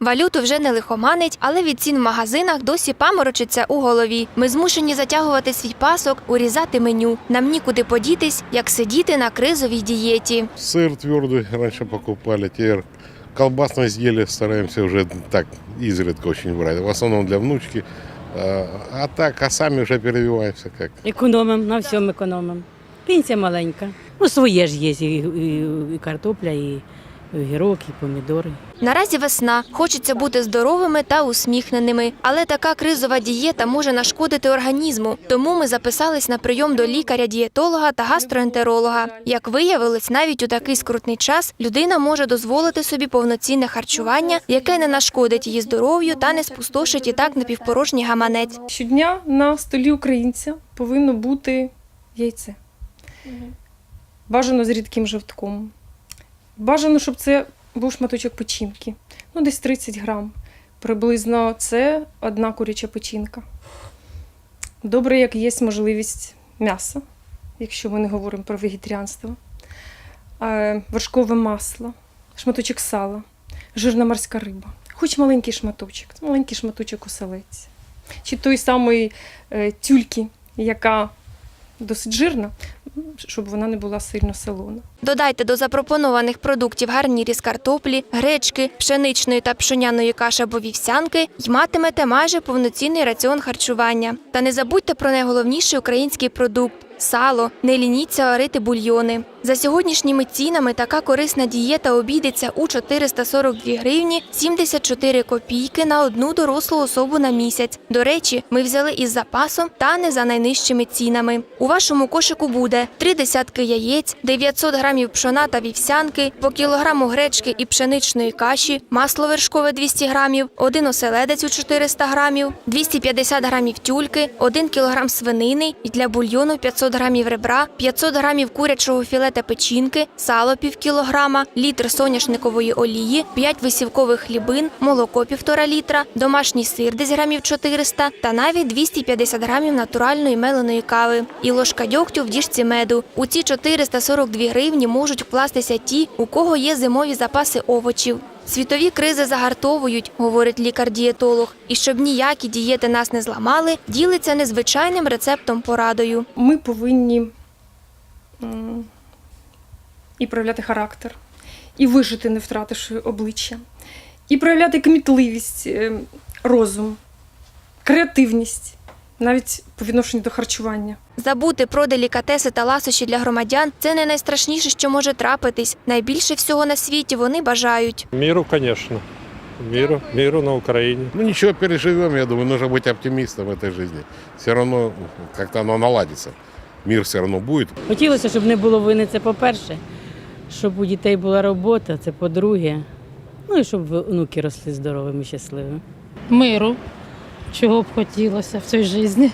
Валюту вже не лихоманить, але від цін в магазинах досі паморочиться у голові. Ми змушені затягувати свій пасок, урізати меню. Нам нікуди подітись, як сидіти на кризовій дієті. Сыр твердый раньше покупали, теперь колбасные изделия стараемся уже так изредка очень брать. В основном для внучки. А а так, а сами уже перебиваемся как. Економимо, на всьому економимо. Пенсія маленька. Ну, своє ж є, і, і, і картопля, і огірок, і помідори. Наразі весна, хочеться бути здоровими та усміхненими, але така кризова дієта може нашкодити організму. Тому ми записались на прийом до лікаря-дієтолога та гастроентеролога. Як виявилось, навіть у такий скрутний час людина може дозволити собі повноцінне харчування, яке не нашкодить її здоров'ю та не спустошить і так напівпорожній гаманець. Щодня на столі українця повинно бути яйце. Бажано з рідким жовтком. Бажано, щоб це був шматочок печінки. Ну, десь 30 грам. Приблизно це одна куряча печінка. Добре, як є можливість м'яса, якщо ми не говоримо про вегетаріанство. Е, Вершкове масло, шматочок сала, жирна морська риба. Хоч маленький шматочок, маленький шматочок оселець чи той самий е, тюльки, яка досить жирна, щоб вона не була сильно солона. Додайте до запропонованих продуктів гарнірі з картоплі, гречки, пшеничної та пшоняної каші або вівсянки й матимете майже повноцінний раціон харчування. Та не забудьте про найголовніший український продукт сало, не лініться варити бульйони. За сьогоднішніми цінами така корисна дієта обійдеться у 442 гривні 74 копійки на одну дорослу особу на місяць. До речі, ми взяли із запасом та не за найнижчими цінами. У вашому кошику буде три десятки яєць, 900 грамів пшона та вівсянки, по кілограму гречки і пшеничної каші, масло вершкове 200 грамів, один оселедець у 400 грамів, 250 грамів тюльки, 1 кілограм свинини і для бульйону 500 грамів ребра, 500 грамів курячого філе та печінки, сало пів кілограма, літр соняшникової олії, 5 висівкових хлібин, молоко півтора літра, домашній сир десь грамів 400 та навіть 250 грамів натуральної меленої кави і ложка дьогтю в діжці меду. У ці 442 гривні можуть вкластися ті, у кого є зимові запаси овочів. Світові кризи загартовують, говорить лікар-дієтолог, і щоб ніякі дієти нас не зламали, ділиться незвичайним рецептом порадою. Ми повинні і проявляти характер, і вижити, не втративши обличчя, і проявляти кмітливість, е, розум, креативність, навіть по відношенню до харчування. Забути про делікатеси та ласощі для громадян це не найстрашніше, що може трапитись. Найбільше всього на світі вони бажають. Миру, конечно. Миру, миру на Украине. Ну ничего, переживем, я думаю, нужно быть оптимистом в этой жизни. Все равно как-то оно наладится. Мир все равно будет. Хотілося, щоб не було вини, це по-перше, щоб у дітей була робота, це по-друге. Ну і щоб внуки росли здоровими, щасливими. миру, чого б хотілося в цій житті.